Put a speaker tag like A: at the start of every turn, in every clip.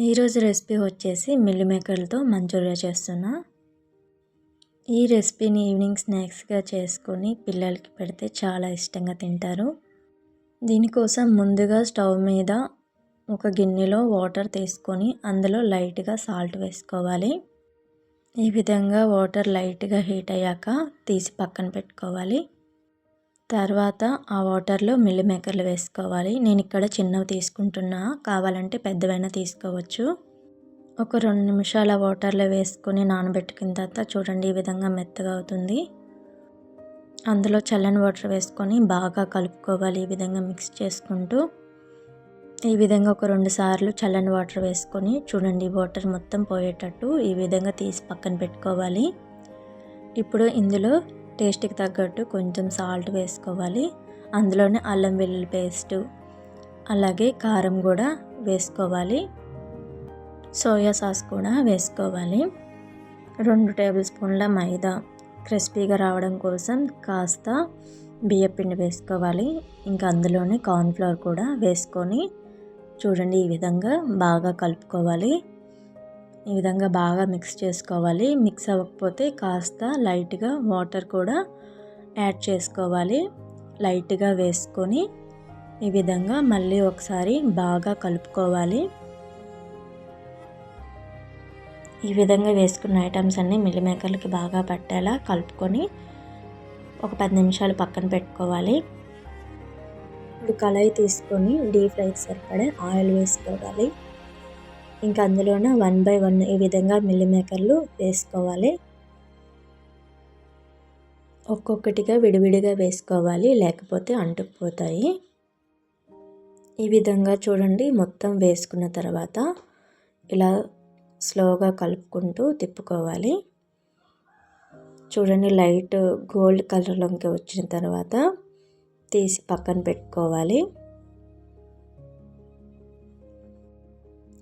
A: ఈరోజు రెసిపీ వచ్చేసి మిల్లి మేకర్లతో మంచూరియా చేస్తున్నా. ఈ రెసిపీని ఈవినింగ్ స్నాక్స్గా చేసుకొని పిల్లలకి పెడితే చాలా ఇష్టంగా తింటారు. దీనికోసం ముందుగా స్టవ్ మీద ఒక గిన్నెలో వాటర్ తీసుకొని అందులో లైట్గా సాల్ట్ వేసుకోవాలి. ఈ విధంగా వాటర్ లైట్గా హీట్ అయ్యాక తీసి పక్కన పెట్టుకోవాలి. తర్వాత ఆ వాటర్లో మిల్లి మేకర్లు వేసుకోవాలి. నేను ఇక్కడ చిన్నవి తీసుకుంటున్నా. కావాలంటే పెద్దవైనా తీసుకోవచ్చు. ఒక రెండు నిమిషాల వాటర్లో వేసుకొని నానబెట్టుకున్న తర్వాత చూడండి ఈ విధంగా మెత్తగా అవుతుంది. అందులో చల్లని వాటర్ వేసుకొని బాగా కలుపుకోవాలి ఈ విధంగా మిక్స్ చేసుకుంటూ. ఈ విధంగా ఒక రెండు సార్లు చల్లని వాటర్ వేసుకొని చూడండి వాటర్ మొత్తం పోయేటట్టు ఈ విధంగా తీసి పక్కన పెట్టుకోవాలి. ఇప్పుడు ఇందులో టేస్ట్కి తగ్గట్టు కొంచెం సాల్ట్ వేసుకోవాలి. అందులోనే అల్లం వెల్లుల్లి పేస్టు అలాగే కారం కూడా వేసుకోవాలి. సోయా సాస్ కూడా వేసుకోవాలి. రెండు టేబుల్ స్పూన్ల మైదా క్రిస్పీగా రావడం కోసం కాస్త బియ్యపిండి వేసుకోవాలి. ఇంకా అందులోనే కార్న్ఫ్లవర్ కూడా వేసుకొని చూడండి ఈ విధంగా బాగా కలుపుకోవాలి. ఈ విధంగా బాగా మిక్స్ చేసుకోవాలి. మిక్స్ అవ్వకపోతే కాస్త లైట్గా వాటర్ కూడా యాడ్ చేసుకోవాలి. లైట్గా వేసుకొని ఈ విధంగా మళ్ళీ ఒకసారి బాగా కలుపుకోవాలి. ఈ విధంగా వేసుకున్న ఐటమ్స్ అన్నీ మిల్లిమేకర్లకి బాగా పట్టేలా కలుపుకొని ఒక పది నిమిషాలు పక్కన పెట్టుకోవాలి. ఇప్పుడు కళాయి తీసుకొని డీప్ ఫ్రైకి సరిపడే ఆయిల్ వేసుకోవాలి. ఇంకా అందులోన వన్ బై వన్ ఈ విధంగా మిల్లి మేకర్లు వేసుకోవాలి. ఒక్కొక్కటిగా విడివిడిగా వేసుకోవాలి లేకపోతే అంటుకుపోతాయి. ఈ విధంగా చూడండి మొత్తం వేసుకున్న తర్వాత ఇలా స్లోగా కలుపుకుంటూ తిప్పుకోవాలి. చూడండి లైట్ గోల్డ్ కలర్లోకి వచ్చిన తర్వాత తీసి పక్కన పెట్టుకోవాలి.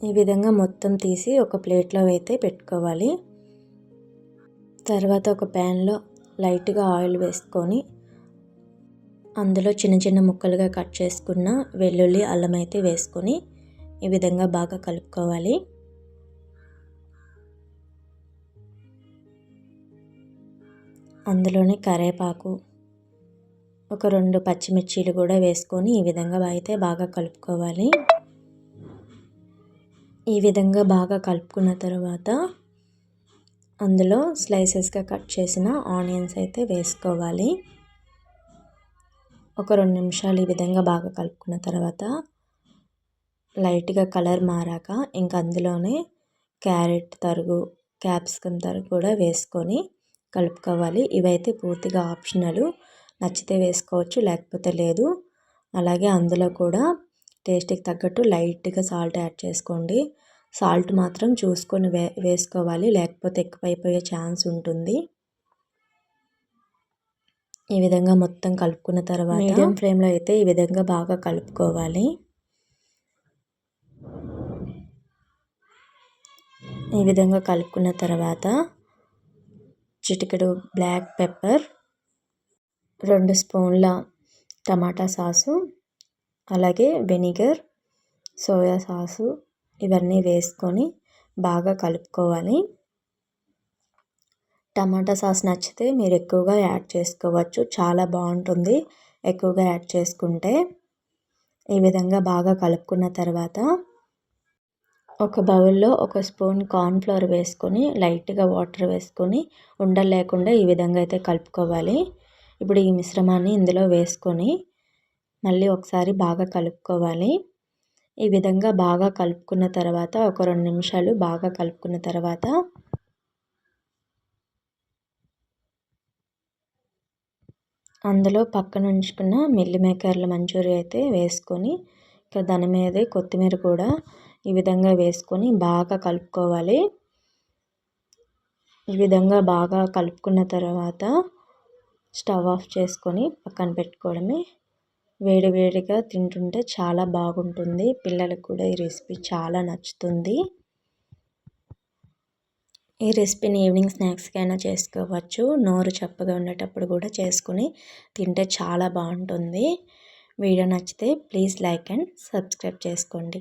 A: ఈ విధంగా మొత్తం తీసి ఒక ప్లేట్లో అయితే పెట్టుకోవాలి. తర్వాత ఒక ప్యాన్లో లైట్గా ఆయిల్ వేసుకొని అందులో చిన్న చిన్న ముక్కలుగా కట్ చేసుకున్న వెల్లుల్లి అల్లం అయితే వేసుకొని ఈ విధంగా బాగా కలుపుకోవాలి. అందులోనే కరేపాకు ఒక రెండు పచ్చిమిర్చీలు కూడా వేసుకొని ఈ విధంగా అయితే బాగా కలుపుకోవాలి. ఈ విధంగా బాగా కలుపుకున్న తర్వాత అందులో స్లైసెస్గా కట్ చేసిన ఆనియన్స్ అయితే వేసుకోవాలి. ఒక రెండు నిమిషాలు ఈ విధంగా బాగా కలుపుకున్న తర్వాత లైట్గా కలర్ మారాక ఇంక అందులోనే క్యారెట్ తరుగు క్యాప్సికమ్ తరుగు కూడా వేసుకొని కలుపుకోవాలి. ఇవైతే పూర్తిగా ఆప్షనల్. నచ్చితే వేసుకోవచ్చు లేకపోతే లేదు. అలాగే అందులో కూడా టేస్ట్కి తగ్గట్టు లైట్గా సాల్ట్ యాడ్ చేసుకోండి. సాల్ట్ మాత్రం చూసుకొని వే వేసుకోవాలి. లేకపోతే ఎక్కువైపోయే ఛాన్స్ ఉంటుంది. ఈ విధంగా మొత్తం కలుపుకున్న తర్వాత మీడియం ఫ్లేమ్లో అయితే ఈ విధంగా బాగా కలుపుకోవాలి. ఈ విధంగా కలుపుకున్న తర్వాత చిటికెడు బ్లాక్ పెప్పర్ రెండు స్పూన్ల టమాటా సాసు అలాగే వెనిగర్ సోయా సాసు ఇవన్నీ వేసుకొని బాగా కలుపుకోవాలి. టమాటా సాస్ నచ్చితే మీరు ఎక్కువగా యాడ్ చేసుకోవచ్చు. చాలా బాగుంటుంది ఎక్కువగా యాడ్ చేసుకుంటే. ఈ విధంగా బాగా కలుపుకున్న తర్వాత ఒక బౌల్లో ఒక స్పూన్ కార్న్ఫ్లవర్ వేసుకొని లైట్గా వాటర్ వేసుకొని ఉండలు లేకుండా ఈ విధంగా అయితే కలుపుకోవాలి. ఇప్పుడు ఈ మిశ్రమాన్ని ఇందులో వేసుకొని మళ్ళీ ఒకసారి బాగా కలుపుకోవాలి. ఈ విధంగా బాగా కలుపుకున్న తర్వాత ఒక రెండు నిమిషాలు బాగా కలుపుకున్న తర్వాత అందులో పక్కన ఉంచుకున్న మిల్లి మేకర్ల మంచూరియా అయితే వేసుకొని ఇంకా దాని మీదే కొత్తిమీర కూడా ఈ విధంగా వేసుకొని బాగా కలుపుకోవాలి. ఈ విధంగా బాగా కలుపుకున్న తర్వాత స్టవ్ ఆఫ్ చేసుకొని పక్కన పెట్టుకోవడమే వేడివేడిగా తింటుంటే చాలా బాగుంటుంది. పిల్లలకు కూడా ఈ రెసిపీ చాలా నచ్చుతుంది. ఈ రెసిపీని ఈవినింగ్ స్నాక్స్కైనా చేసుకోవచ్చు. నోరు చప్పగా ఉండేటప్పుడు కూడా చేసుకుని తింటే చాలా బాగుంటుంది. వీడియో నచ్చితే ప్లీజ్ లైక్ అండ్ సబ్స్క్రైబ్ చేసుకోండి.